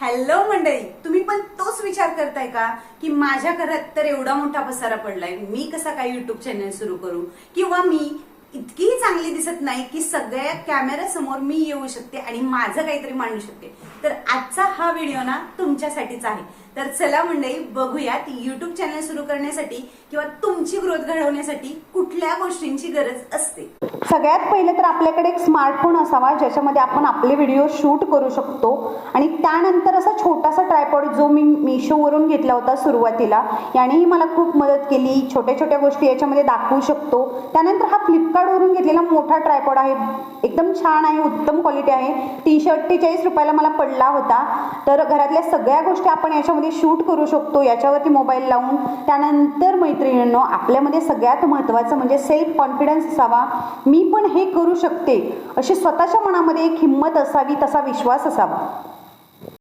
Hello मंडळी तुम्ही पण तोच विचार करताय का? की माझ्या घरात तर एवढा मोठा पसारा पडलाय. मी कसा काय युट्यूब चॅनल सुरू करू? किंवा मी इतकीही चांगली दिसत नाही की सगळ्या कॅमेरा समोर मी येऊ शकते आणि माझं काहीतरी मांडू शकते. तर आजचा हा व्हिडिओ ना तुमच्यासाठीच आहे. तर चला मंडळी बघूयात युट्यूब चॅनल सुरू करण्यासाठी किंवा तुमची ग्रोथ घडवण्यासाठी कुठल्या गोष्टींची गरज असते. सगळ्यात पहिले तर आपल्याकडे एक स्मार्टफोन असावा ज्याच्यामध्ये आपण आपले व्हिडिओ शूट करू शकतो. आणि त्यानंतर असा छोटासा ट्रायपॉड जो मी मिशोवरून घेतला होता सुरुवातीला यानेही मला खूप मदत केली. छोट्या छोट्या गोष्टी याच्यामध्ये दाखवू शकतो. त्यानंतर हा फ्लिपकार्टवरून घेतलेला मोठा ट्रायपॉड आहे. एकदम छान आहे उत्तम क्वालिटी आहे. तीनशे अठ्ठेचाळीस रुपयाला मला पडला होता. तर घरातल्या सगळ्या गोष्टी आपण याच्यामध्ये शूट करू शकतो. याच्यावरती मोबाईल लावून. त्यानंतर मैत्रिणींनो आपल्यामध्ये सगळ्यात महत्त्वाचं म्हणजे सेल्फ कॉन्फिडन्स असावा. मी पण हे करू शकते. अशी स्वतःच्या मनामध्ये एक हिंमत असावी तसा विश्वास असावा.